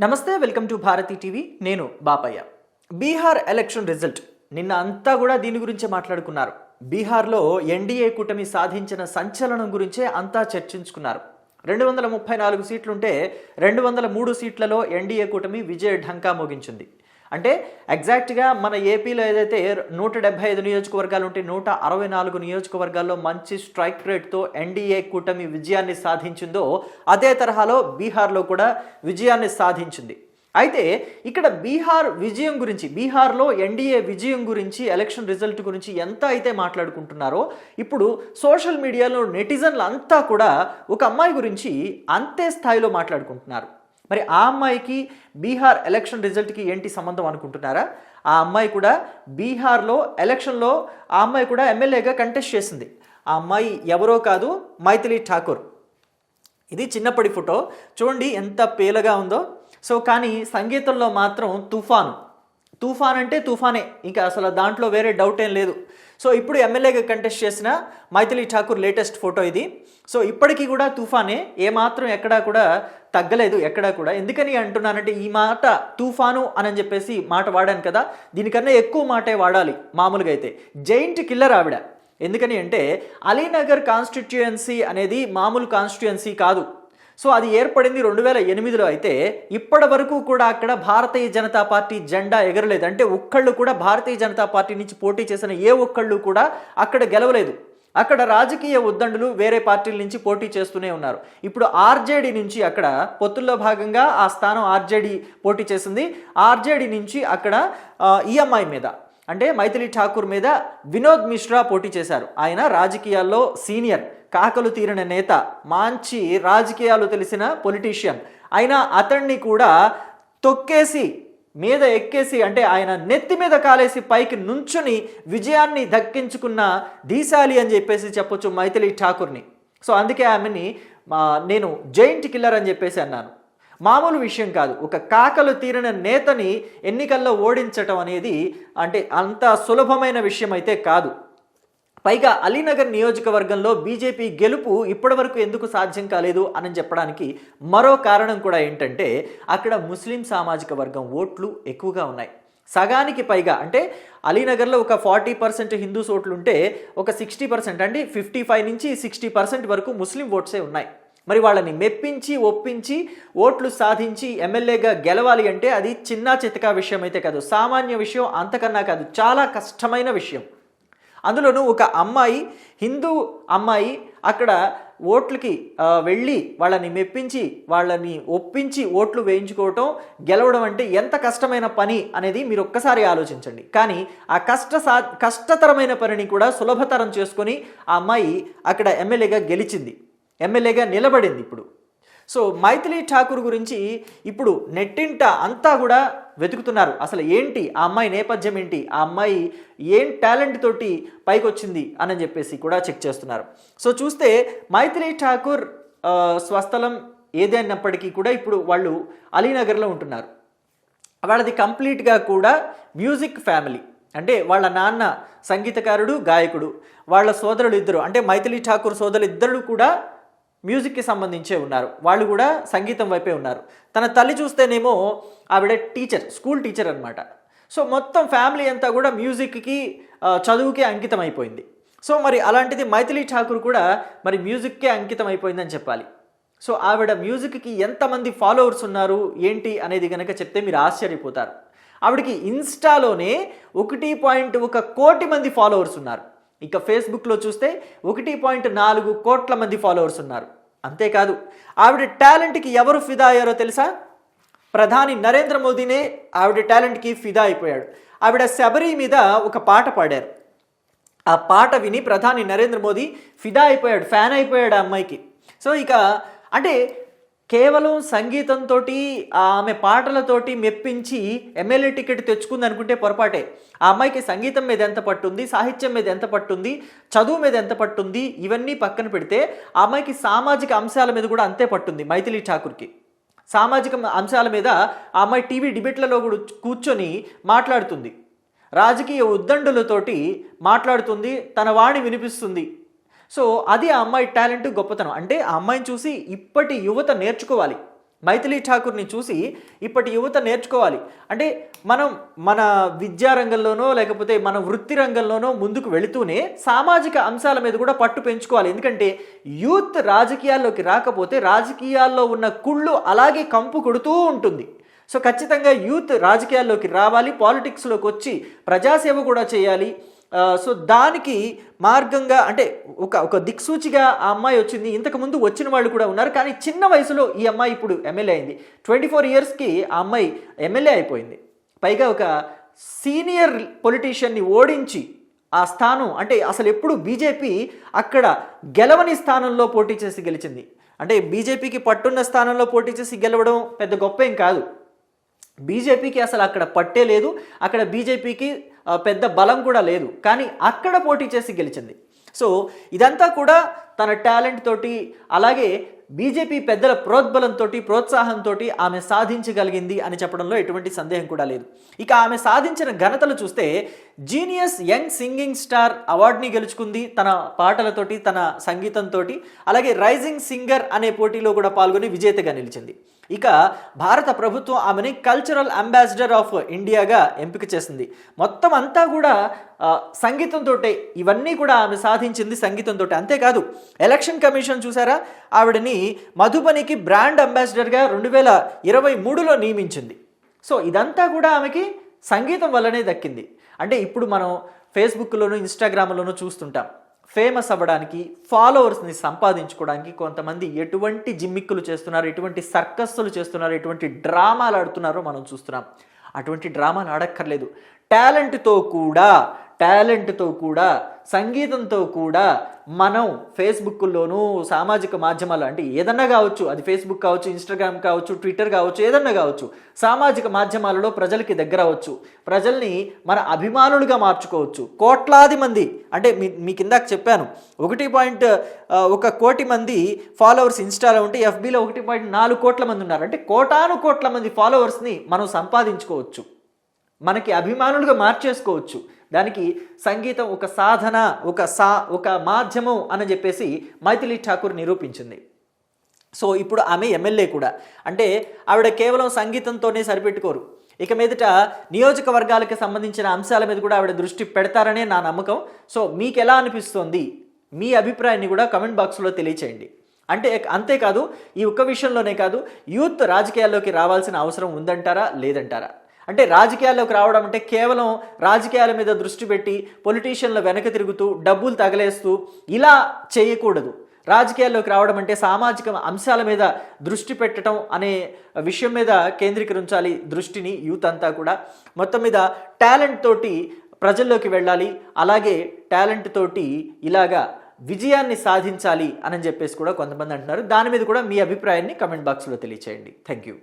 నమస్తే welcome to Bharati TV. నేను Bapayya. Bihar election result. నిన్న అంతా కూడా దీని గురించే మాట్లాడుకున్నారు. బీహార్లో ఎన్డీఏ కూటమి సాధించిన సంచలనం గురించే అంతా చర్చించుకున్నారు. రెండు వందల ముప్పై నాలుగు సీట్లుంటే రెండు వందల మూడు సీట్లలో ఎన్డీఏ కూటమి విజయ ఢంకా మోగించింది. అంటే ఎగ్జాక్ట్గా మన ఏపీలో ఏదైతే నూట డెబ్బై ఐదు నియోజకవర్గాలు ఉంటే నూట అరవై నాలుగు నియోజకవర్గాల్లో మంచి స్ట్రైక్ రేట్తో ఎన్డీఏ కూటమి విజయాన్ని సాధించిందో అదే తరహాలో బీహార్లో కూడా విజయాన్ని సాధించింది. అయితే ఇక్కడ బీహార్ విజయం గురించి బీహార్లో ఎన్డీఏ విజయం గురించి ఎలక్షన్ రిజల్ట్ గురించి ఎంత అయితే మాట్లాడుకుంటున్నారో ఇప్పుడు సోషల్ మీడియాలో నెటిజన్లు అంతా కూడా ఒక అమ్మాయి గురించి అంతే స్థాయిలో మాట్లాడుకుంటున్నారు. మరి ఆ అమ్మాయికి బీహార్ ఎలక్షన్ రిజల్ట్కి ఏంటి సంబంధం అనుకుంటున్నారా? ఆ అమ్మాయి కూడా బీహార్లో ఎలక్షన్లో ఆ అమ్మాయి కూడా ఎమ్మెల్యేగా కంటెస్ట్ చేసింది. ఆ అమ్మాయి ఎవరో కాదు మైథిలి ఠాకూర్. ఇది చిన్నప్పటి ఫోటో. చూడండి ఎంత పేలగా ఉందో. సో కానీ సంగీతంలో మాత్రం తుఫాను. తుఫాన్ అంటే తుఫానే. ఇంకా అసలు దాంట్లో వేరే డౌట్ ఏం లేదు. సో ఇప్పుడు ఎమ్మెల్యేగా కంటెస్ట్ చేసిన మైథిలి ఠాకూర్ లేటెస్ట్ ఫోటో ఇది. సో ఇప్పటికీ కూడా తుఫానే ఏమాత్రం ఎక్కడా కూడా తగ్గలేదు ఎక్కడా కూడా. ఎందుకని అంటున్నానంటే ఈ మాట తుఫాను అని చెప్పేసి మాట వాడాను కదా దీనికన్నా ఎక్కువ మాటే వాడాలి మామూలుగా అయితే. జైంట్ కిల్లర్ ఆవిడ. ఎందుకని అంటే అలీనగర్ కాన్స్టిట్యుయెన్సీ అనేది మామూలు కాన్స్టిట్యుయెన్సీ కాదు. సో అది ఏర్పడింది రెండు వేల ఎనిమిదిలో. అయితే ఇప్పటి వరకు కూడా అక్కడ భారతీయ జనతా పార్టీ జెండా ఎగరలేదు. అంటే ఒక్కళ్ళు కూడా భారతీయ జనతా పార్టీ నుంచి పోటీ చేసిన ఏ ఒక్కళ్ళు కూడా అక్కడ గెలవలేదు. అక్కడ రాజకీయ ఉద్దండులు వేరే పార్టీల నుంచి పోటీ చేస్తూనే ఉన్నారు. ఇప్పుడు ఆర్జేడీ నుంచి అక్కడ పొత్తుల్లో భాగంగా ఆ స్థానం ఆర్జేడీ పోటీ చేసింది. ఆర్జేడీ నుంచి అక్కడ ఈఎంఐ మీద అంటే మైథిలి ఠాకూర్ మీద వినోద్ మిశ్రా పోటీ చేశారు. ఆయన రాజకీయాల్లో సీనియర్. కాకలు తీరిన నేత మంచి రాజకీయాలు తెలిసిన పొలిటీషియన్. అయినా అతన్ని కూడా తొక్కేసి మీద ఎక్కేసి అంటే ఆయన నెత్తి మీద కాలేసి పైకి నుంచుని విజయాన్ని దక్కించుకున్న దీశాలి అని చెప్పేసి చెప్పొచ్చు మైథిలి ఠాకూర్ని. సో అందుకే ఆమెని నేను జైంట్ కిల్లర్ అని చెప్పేసి అన్నాను. మామూలు విషయం కాదు. ఒక కాకలు తీరిన నేతని ఎన్నికల్లో ఓడించటం అనేది అంటే అంత సులభమైన విషయం అయితే కాదు. పైగా అలీనగర్ నియోజకవర్గంలో బీజేపీ గెలుపు ఇప్పటివరకు ఎందుకు సాధ్యం కాలేదు అని చెప్పడానికి మరో కారణం కూడా ఏంటంటే అక్కడ ముస్లిం సామాజిక వర్గం ఓట్లు ఎక్కువగా ఉన్నాయి. సగానికి పైగా అంటే అలీనగర్లో ఒక ఫార్టీ పర్సెంట్ హిందూస్ ఓట్లు ఉంటే ఒక సిక్స్టీ పర్సెంట్ అంటే ఫిఫ్టీ ఫైవ్ నుంచి సిక్స్టీ పర్సెంట్ వరకు ముస్లిం ఓట్సే ఉన్నాయి. మరి వాళ్ళని మెప్పించి ఒప్పించి ఓట్లు సాధించి ఎమ్మెల్యేగా గెలవాలి అంటే అది చిన్న చితకా విషయం అయితే కాదు. సామాన్య విషయం అంతకన్నా కాదు. చాలా కష్టమైన విషయం. అందులోనూ ఒక అమ్మాయి హిందూ అమ్మాయి అక్కడ ఓట్లకి వెళ్ళి వాళ్ళని మెప్పించి వాళ్ళని ఒప్పించి ఓట్లు వేయించుకోవటం గెలవడం అంటే ఎంత కష్టమైన పని అనేది మీరు ఒక్కసారి ఆలోచించండి. కానీ ఆ కష్ట సా కష్టతరమైన పనిని కూడా సులభతరం చేసుకొని ఆ అమ్మాయి అక్కడ ఎమ్మెల్యేగా గెలిచింది. ఎమ్మెల్యేగా నిలబడింది ఇప్పుడు. సో మైథిలి ఠాకూర్ గురించి ఇప్పుడు నెట్టింట అంతా కూడా వెతుకుతున్నారు. అసలు ఏంటి? ఆ అమ్మాయి నేపథ్యం ఏంటి? ఆ అమ్మాయి ఏం టాలెంట్ తోటి పైకి వచ్చింది అని చెప్పేసి కూడా చెక్ చేస్తున్నారు. సో చూస్తే మైథిలి ఠాకూర్ స్వస్థలం ఏదైనప్పటికీ కూడా ఇప్పుడు వాళ్ళు అలీనగర్లో ఉంటున్నారు. వాళ్ళది కంప్లీట్గా కూడా మ్యూజిక్ ఫ్యామిలీ. అంటే వాళ్ళ నాన్న సంగీతకారుడు గాయకుడు. వాళ్ళ సోదరులు ఇద్దరు. అంటే మైథిలి ఠాకూర్ సోదరులు ఇద్దరు కూడా మ్యూజిక్కి సంబంధించే ఉన్నారు. వాళ్ళు కూడా సంగీతం వైపే ఉన్నారు. తన తల్లి చూస్తేనేమో ఆవిడ టీచర్ స్కూల్ టీచర్ అనమాట సో మొత్తం ఫ్యామిలీ అంతా కూడా మ్యూజిక్కి చదువుకి అంకితం అయిపోయింది సో మరి అలాంటిది మైథిలి ఠాకూర్ కూడా మరి మ్యూజిక్కే అంకితం అయిపోయిందని చెప్పాలి. సో ఆవిడ మ్యూజిక్కి ఎంతమంది ఫాలోవర్స్ ఉన్నారు ఏంటి అనేది కనుక చెప్తే మీరు ఆశ్చర్యపోతారు. ఆవిడకి ఇన్స్టాలోనే ఒకటి పాయింట్ ఒక కోటి మంది ఫాలోవర్స్ ఉన్నారు. ఇక ఫేస్బుక్లో చూస్తే ఒకటి పాయింట్ నాలుగు కోట్ల మంది ఫాలోవర్స్ ఉన్నారు. అంతేకాదు ఆవిడ టాలెంట్కి ఎవరు ఫిదా అయ్యారో తెలుసా? ప్రధాని నరేంద్ర మోదీనే ఆవిడ టాలెంట్కి ఫిదా అయిపోయాడు. ఆవిడ శబరి మీద ఒక పాట పాడారు. ఆ పాట విని ప్రధాని నరేంద్ర మోదీ ఫిదా అయిపోయాడు ఫ్యాన్ అయిపోయాడు ఆ అమ్మాయికి. సో ఇక అంటే కేవలం సంగీతంతో ఆమె పాటలతోటి మెప్పించి ఎమ్మెల్యే టికెట్ తెచ్చుకుంది అనుకుంటే పొరపాటే. ఆ అమ్మాయికి సంగీతం మీద ఎంత పట్టుంది సాహిత్యం మీద ఎంత పట్టుంది చదువు మీద ఎంత పట్టుంది ఇవన్నీ పక్కన పెడితే ఆ అమ్మాయికి సామాజిక అంశాల మీద కూడా అంతే పట్టుంది మైథిలి ఠాకూర్కి. సామాజిక అంశాల మీద ఆ అమ్మాయి టీవీ డిబేట్లలో కూడా కూర్చొని మాట్లాడుతుంది. రాజకీయ ఉద్దండులతోటి మాట్లాడుతుంది తన వాణి వినిపిస్తుంది. సో అది ఆ అమ్మాయి టాలెంట్ గొప్పతనం. అంటే ఆ అమ్మాయిని చూసి ఇప్పటి యువత నేర్చుకోవాలి. మైథిలి ఠాకూర్ని చూసి ఇప్పటి యువత నేర్చుకోవాలి. అంటే మనం మన విద్యారంగంలోనో లేకపోతే మన వృత్తి రంగంలోనో ముందుకు వెళుతూనే సామాజిక అంశాల మీద కూడా పట్టు పెంచుకోవాలి. ఎందుకంటే యూత్ రాజకీయాల్లోకి రాకపోతే రాజకీయాల్లో ఉన్న కుళ్ళు అలాగే కంపు కొడుతూ ఉంటుంది. సో ఖచ్చితంగా యూత్ రాజకీయాల్లోకి రావాలి పాలిటిక్స్లోకి వచ్చి ప్రజాసేవ కూడా చేయాలి. సో దానికి మార్గంగా అంటే ఒక ఒక దిక్సూచిగా ఆ అమ్మాయి వచ్చింది. ఇంతకుముందు వచ్చిన వాళ్ళు కూడా ఉన్నారు కానీ చిన్న వయసులో ఈ అమ్మాయి ఇప్పుడు ఎమ్మెల్యే అయింది. ట్వంటీ ఫోర్ ఇయర్స్కి ఆ అమ్మాయి ఎమ్మెల్యే అయిపోయింది. పైగా ఒక సీనియర్ పొలిటీషియన్ని ఓడించి ఆ స్థానం అంటే అసలు ఎప్పుడు బీజేపీ అక్కడ గెలవని స్థానంలో పోటీ చేసి గెలిచింది. అంటే బీజేపీకి పట్టున్న స్థానంలో పోటీ చేసి గెలవడం పెద్ద గొప్ప ఏం కాదు. బీజేపీకి అసలు అక్కడ పట్టే లేదు. అక్కడ బీజేపీకి పెద్ద బలం కూడా లేదు. కానీ అక్కడ పోటీ చేసి గెలిచింది. సో ఇదంతా కూడా తన టాలెంట్ తోటి అలాగే బీజేపీ పెద్దల ప్రోద్బలంతో ప్రోత్సాహంతో ఆమె సాధించగలిగింది అని చెప్పడంలో ఎటువంటి సందేహం కూడా లేదు. ఇక ఆమె సాధించిన ఘనతలు చూస్తే జీనియస్ యంగ్ సింగింగ్ స్టార్ అవార్డుని గెలుచుకుంది తన పాటలతోటి తన సంగీతంతో అలాగే రైజింగ్ సింగర్ అనే పోటీలో కూడా పాల్గొని విజేతగా నిలిచింది. ఇక భారత ప్రభుత్వం ఆమెని కల్చరల్ అంబాసిడర్ ఆఫ్ ఇండియాగా ఎంపిక చేసింది. మొత్తం అంతా కూడా సంగీతంతో ఇవన్నీ కూడా ఆమె సాధించింది సంగీతంతో అంతేకాదు ఎలక్షన్ కమిషన్ చూసారా? ఆవిడని మధుబనికి బ్రాండ్ అంబాసిడర్గా రెండు వేల ఇరవై మూడులో నియమించింది. సో ఇదంతా కూడా ఆమెకి సంగీతం వల్లనే దక్కింది. అంటే ఇప్పుడు మనం ఫేస్బుక్లోను ఇన్స్టాగ్రామ్లోనూ చూస్తుంటాం. ఫేమస్ అవ్వడానికి ఫాలోవర్స్ని సంపాదించుకోవడానికి కొంతమంది ఎటువంటి జిమ్మిక్కులు చేస్తున్నారు ఎటువంటి సర్కస్సులు చేస్తున్నారు ఎటువంటి డ్రామాలు ఆడుతున్నారో మనం చూస్తున్నాం. అటువంటి డ్రామాలు ఆడక్కర్లేదు. టాలెంట్తో కూడా టాలెంట్తో కూడా సంగీతంతో కూడా మనం ఫేస్బుక్లోనూ సామాజిక మాధ్యమాలు అంటే ఏదన్నా కావచ్చు అది ఫేస్బుక్ కావచ్చు ఇన్స్టాగ్రామ్ కావచ్చు ట్విట్టర్ కావచ్చు ఏదన్నా కావచ్చు సామాజిక మాధ్యమాలలో ప్రజలకి దగ్గర అవ్వచ్చు. ప్రజల్ని మన అభిమానులుగా మార్చుకోవచ్చు. కోట్లాది మంది అంటే మీ మీ కిందాక చెప్పాను ఒకటి పాయింట్ ఒక కోటి మంది ఫాలోవర్స్ ఇన్స్టాలో ఉంటే ఎఫ్బీలో ఒకటి పాయింట్ నాలుగు కోట్ల మంది ఉన్నారు. అంటే కోటాను కోట్ల మంది ఫాలోవర్స్ని మనం సంపాదించుకోవచ్చు. మనకి అభిమానులుగా మార్చేసుకోవచ్చు. దానికి సంగీతం ఒక సాధన ఒక సా ఒక మాధ్యమం అని చెప్పేసి మైథిలి ఠాకూర్ నిరూపించింది. సో ఇప్పుడు ఆమె ఎమ్మెల్యే కూడా. అంటే ఆవిడ కేవలం సంగీతంతోనే సరిపెట్టుకోరు. ఇక మీదట నియోజకవర్గాలకు సంబంధించిన అంశాల మీద కూడా ఆవిడ దృష్టి పెడతారనే నా నమ్మకం. సో మీకు ఎలా అనిపిస్తోంది? మీ అభిప్రాయాన్ని కూడా కమెంట్ బాక్స్లో తెలియచేయండి. అంటే అంతేకాదు ఈ ఒక్క విషయంలోనే కాదు యూత్ రాజకీయాల్లోకి రావాల్సిన అవసరం ఉందంటారా లేదంటారా? అంటే రాజకీయాల్లోకి రావడం అంటే కేవలం రాజకీయాల మీద దృష్టి పెట్టి పొలిటీషియన్ల వెనక తిరుగుతూ డబ్బులు తగలేస్తూ ఇలా చేయకూడదు. రాజకీయాల్లోకి రావడం అంటే సామాజిక అంశాల మీద దృష్టి పెట్టడం అనే విషయం మీద కేంద్రీకరించాలి దృష్టిని యూత్ అంతా కూడా. మొత్తం మీద టాలెంట్ తోటి ప్రజల్లోకి వెళ్ళాలి అలాగే టాలెంట్ తోటి ఇలాగా విజయాన్ని సాధించాలి అని చెప్పేసి కూడా కొంతమంది అంటున్నారు. దాని మీద కూడా మీ అభిప్రాయాన్ని కమెంట్ బాక్స్లో తెలియచేయండి. Thank you